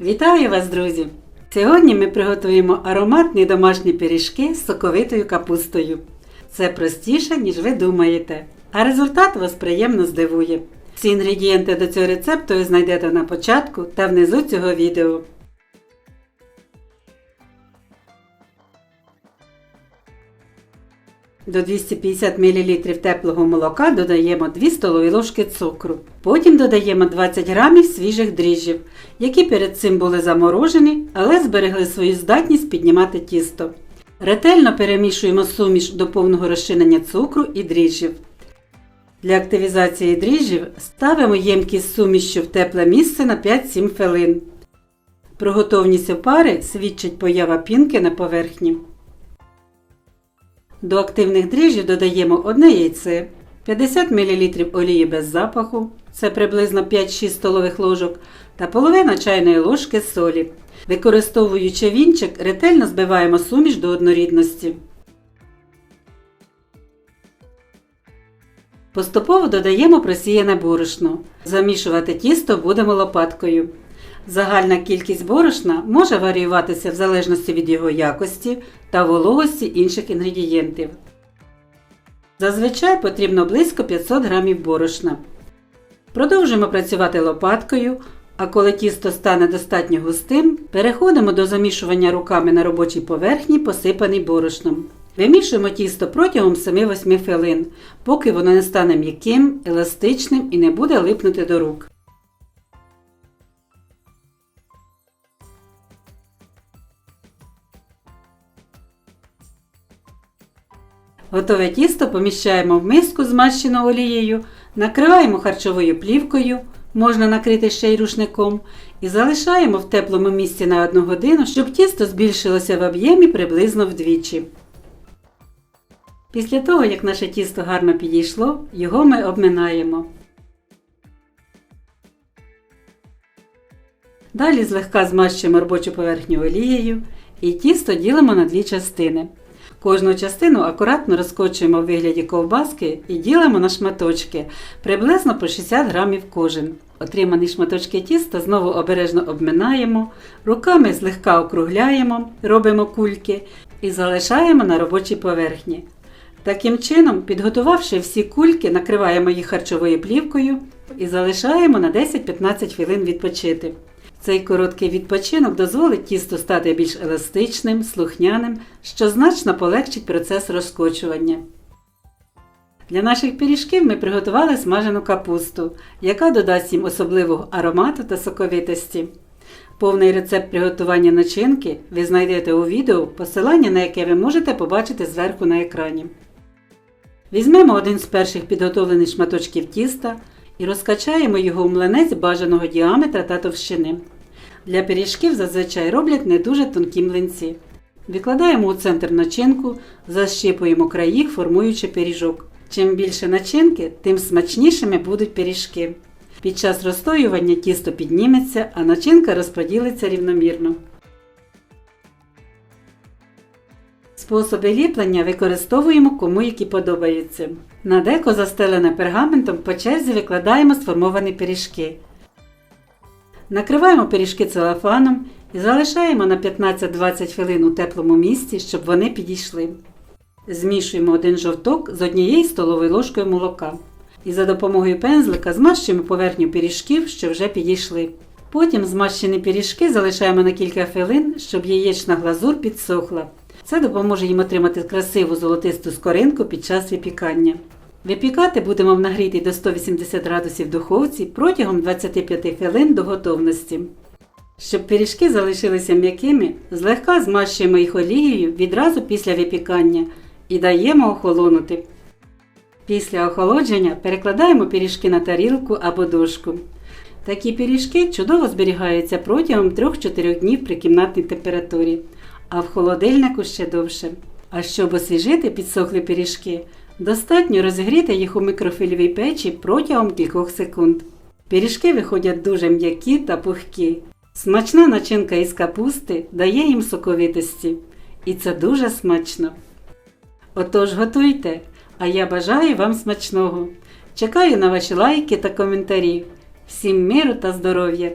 Вітаю вас, друзі! Сьогодні ми приготуємо ароматні домашні пиріжки з соковитою капустою. Це простіше, ніж ви думаєте, а результат вас приємно здивує. Всі інгредієнти до цього рецепту ви знайдете на початку та внизу цього відео. До 250 мл теплого молока додаємо 2 столові ложки цукру. Потім додаємо 20 г свіжих дріжджів, які перед цим були заморожені, але зберегли свою здатність піднімати тісто. Ретельно перемішуємо суміш до повного розчинення цукру і дріжджів. Для активізації дріжджів ставимо ємкість з сумішчю в тепле місце на 5-7 хвилин. Про готовність опари свідчить поява пінки на поверхні. До активних дріжджів додаємо одне яйце, 50 мл олії без запаху, це приблизно 5-6 столових ложок, та половина чайної ложки солі. Використовуючи вінчик, ретельно збиваємо суміш до однорідності. Поступово додаємо просіяне борошно. Замішувати тісто будемо лопаткою. Загальна кількість борошна може варіюватися в залежності від його якості та вологості інших інгредієнтів. Зазвичай потрібно близько 500 г борошна. Продовжуємо працювати лопаткою, а коли тісто стане достатньо густим, переходимо до замішування руками на робочій поверхні, посипаній борошном. Вимішуємо тісто протягом 7-8 хвилин, поки воно не стане м'яким, еластичним і не буде липнути до рук. Готове тісто поміщаємо в миску, змащену олією, накриваємо харчовою плівкою, можна накрити ще й рушником, і залишаємо в теплому місці на 1 годину, щоб тісто збільшилося в об'ємі приблизно вдвічі. Після того, як наше тісто гарно підійшло, його ми обминаємо. Далі злегка змащуємо робочу поверхню олією і тісто ділимо на дві частини. Кожну частину акуратно розкочуємо в вигляді ковбаски і ділимо на шматочки приблизно по 60 грамів кожен. Отримані шматочки тіста знову обережно обминаємо, руками злегка округляємо, робимо кульки і залишаємо на робочій поверхні. Таким чином, підготувавши всі кульки, накриваємо їх харчовою плівкою і залишаємо на 10-15 хвилин відпочити. Цей короткий відпочинок дозволить тісту стати більш еластичним, слухняним, що значно полегшить процес розкочування. Для наших пиріжків ми приготували смажену капусту, яка додасть їм особливого аромату та соковитості. Повний рецепт приготування начинки ви знайдете у відео, посилання на яке ви можете побачити зверху на екрані. Візьмемо один з перших підготовлених шматочків тіста і розкачаємо його у млинець бажаного діаметра та товщини. Для пиріжків зазвичай роблять не дуже тонкі млинці. Викладаємо у центр начинку, защіпуємо краї, формуючи пиріжок. Чим більше начинки, тим смачнішими будуть пиріжки. Під час розстоювання тісто підніметься, а начинка розподілиться рівномірно. Способи ліплення використовуємо кому які подобаються. На деко застелене пергаментом по черзі викладаємо сформовані пиріжки. Накриваємо пиріжки целофаном і залишаємо на 15-20 хвилин у теплому місці, щоб вони підійшли. Змішуємо один жовток з однією столовою ложкою молока. І за допомогою пензлика змащуємо поверхню пиріжків, що вже підійшли. Потім змащені пиріжки залишаємо на кілька хвилин, щоб яєчна глазур підсохла. Це допоможе їм отримати красиву золотисту скоринку під час випікання. Випікати будемо в нагрітій до 180 градусів духовці протягом 25 хвилин до готовності. Щоб пиріжки залишилися м'якими, злегка змащуємо їх олією відразу після випікання і даємо охолонути. Після охолодження перекладаємо пиріжки на тарілку або дошку. Такі пиріжки чудово зберігаються протягом 3-4 днів при кімнатній температурі, а в холодильнику ще довше. А щоб освіжити підсохлі пиріжки, достатньо розігріти їх у мікрофільовій печі протягом кількох секунд. Пиріжки виходять дуже м'які та пухкі. Смачна начинка із капусти дає їм соковитості. І це дуже смачно. Отож готуйте, а я бажаю вам смачного. Чекаю на ваші лайки та коментарі. Всім миру та здоров'я!